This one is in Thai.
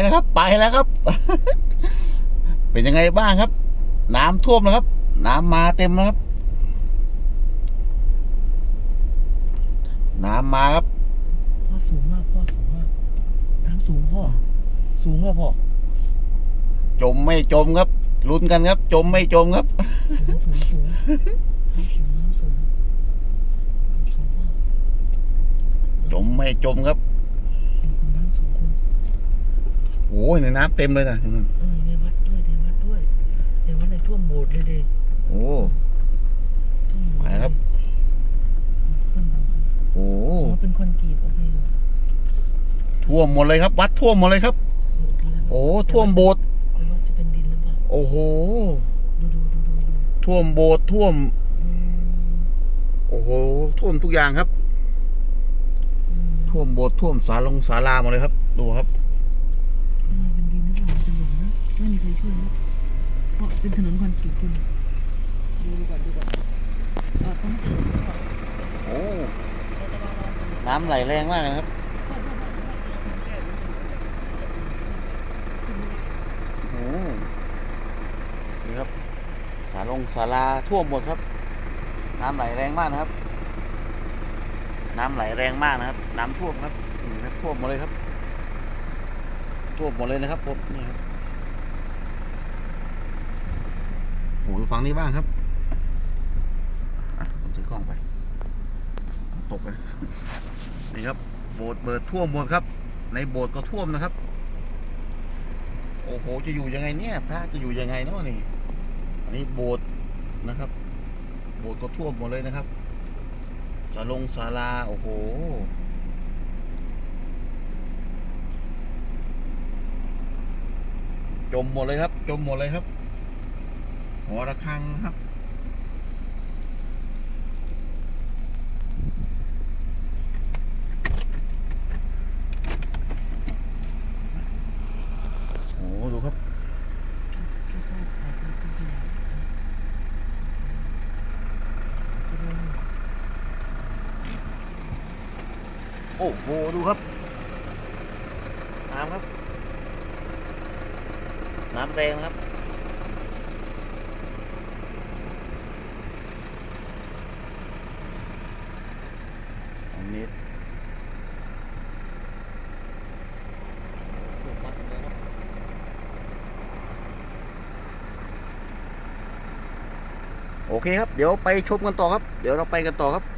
แล้วครับ ไปแล้วครับ เป็นยังไงบ้างครับ น้ำท่วมแล้วครับ น้ำมาเต็มแล้วครับ น้ำมาครับพ่อสูงมากพ่อสูงมากน้ำสูงพ่อสูงว่ะพ่อจมไม่จมครับลุ้นกันครับ จมไม่จมครับสูงสูงสูงน้ำสูงน้ำสูงน้ำสูงพ่อจมไม่จมครับคุณน้ำสูงคุณ โอ้ยในน้ำเต็มเลยนะเออในวัดด้วยในวัดด้วยในวัดในท่วมโบสถ์เลยเด็โอ้ท่วมโบสถ์ไปครับ ท่วมโบสถ์โหอ๋อเป็นคอนกรีตโอเคท่วมหมดเลยครับ วัดท่วมหมดเลยครับ โอ้ท่วมโบสถ์ในวัดจะเป็นดินหรือเปล่าโอ้โหดูดูดูดูดูท่วมโบสถ์ท่วม อืมโอ้โหท่วมทุกอย่างครับ อืมท่วมโบสถ์ท่วมศาลงศาลาหมดเลยครับ ดูครับ เออเป็นดินหรือเปล่ามันจะหลงนะ ไม่มีใครช่วยนเพราะเป็นถนนคอนกรีตคุณดูดูก่อนดูก่อนเออต้องจอโอ้น้ำไหลแรงมากนะครับโอ้นี่ครับศาลงศาลาท่วมหมดครับ น้ำไหลแรงมากนะครับ น้ำไหลแรงมากนะครับ น้ำท่วมครับนี่ครับท่วมหมดเลยครับท่วมหมดเลยนะครับผมนี่ครับโอ้ดู ฝั่งนี้บ้างครับผมถือกล้องไป ตกเลยนี่ครับ โบสถ์เบิดท่วมหมดครับ ในโบสถ์ก็ท่วมนะครับ โอ้โห จะอยู่ยังไงเนี่ย พระจะอยู่ยังไงเนาะนี่ อันนี้โบสถ์นะครับ โบสถ์ก็ท่วมหมดเลยนะครับศาลงศาลา โอ้โหจมหมดเลยครับ จมหมดเลยครับ หอระฆังครับ โอ้โหดูครับ โอ้โห ดูครับ น้ำครับ น้ำแรงครับ นี้โอเคครับ เดี๋ยวไปชมกันต่อครับ เดี๋ยวเราไปกันต่อครับ